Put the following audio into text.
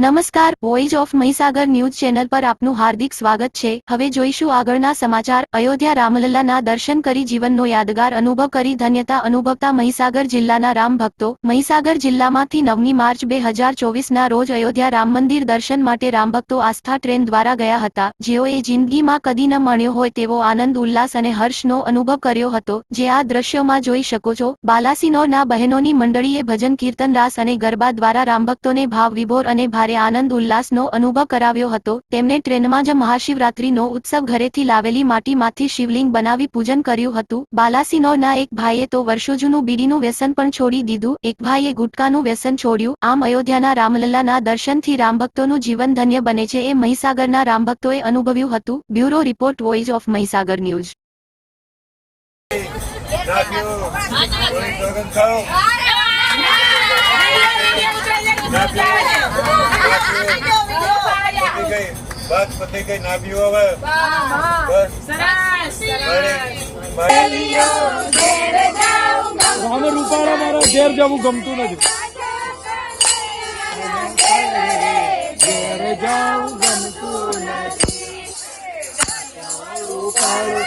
નમસ્કાર voice of Mahisagar news channel પર આપનું હાર્દિક સ્વાગત છે. હવે જોઈશું આગળના સમાચાર. અયોધ્યા રામલલ્લાના દર્શન કરી જીવનનો યાદગાર અનુભવ કરી ધન્યતા અનુભવતા મહીસાગર જિલ્લાના રામ ભક્તો. મહીસાગર જિલ્લામાંથી નવમી માર્ચ બે હજાર ચોવીસના રોજ અયોધ્યા રામ મંદિર દર્શન માટે રામભક્તો આસ્થા ટ્રેન દ્વારા ગયા હતા. જેઓએ જિંદગીમાં કદી ન મળ્યો હોય તેવો આનંદ, ઉલ્લાસ અને હર્ષનો અનુભવ કર્યો હતો. જે આ દ્રશ્યોમાં જોઈ શકો છો. બાલાસિનોરના બહેનોની મંડળીએ ભજન, કીર્તન, રાસ અને ગરબા દ્વારા રામભક્તોને ભાવ વિભોર અને ભારે આનંદ ઉલ્લાસનો અનુભવ કરાવ્યો હતો. તેમને ટ્રેનમાં જ મહાશિવરાત્રીનો ઉત્સવ ઘરેથી લાવેલી માટીમાંથી શિવલિંગ બનાવી પૂજન કર્યું હતું. બાલાસિનોરના એક ભાઈએ તો વર્ષો જૂનું બીડીનું વ્યસન પણ છોડી દીધું. એક ભાઈએ ગુટકાનું વ્યસન છોડ્યું. આમ અયોધ્યાના રામલલ્લાના દર્શનથી રામભક્તોનું જીવન ધન્ય બને છે એ મહીસાગરના રામભક્તોએ અનુભવ્યું હતું. Bureau report, voice of Mahisagar news. બસ પતે કઈ ના પીવો હવે? બસ. મારી- રામે રૂપાળા મારા ઘેર જવું ગમતું નથી. ઘેર જાવું ગમતું નથી. રૂપાળું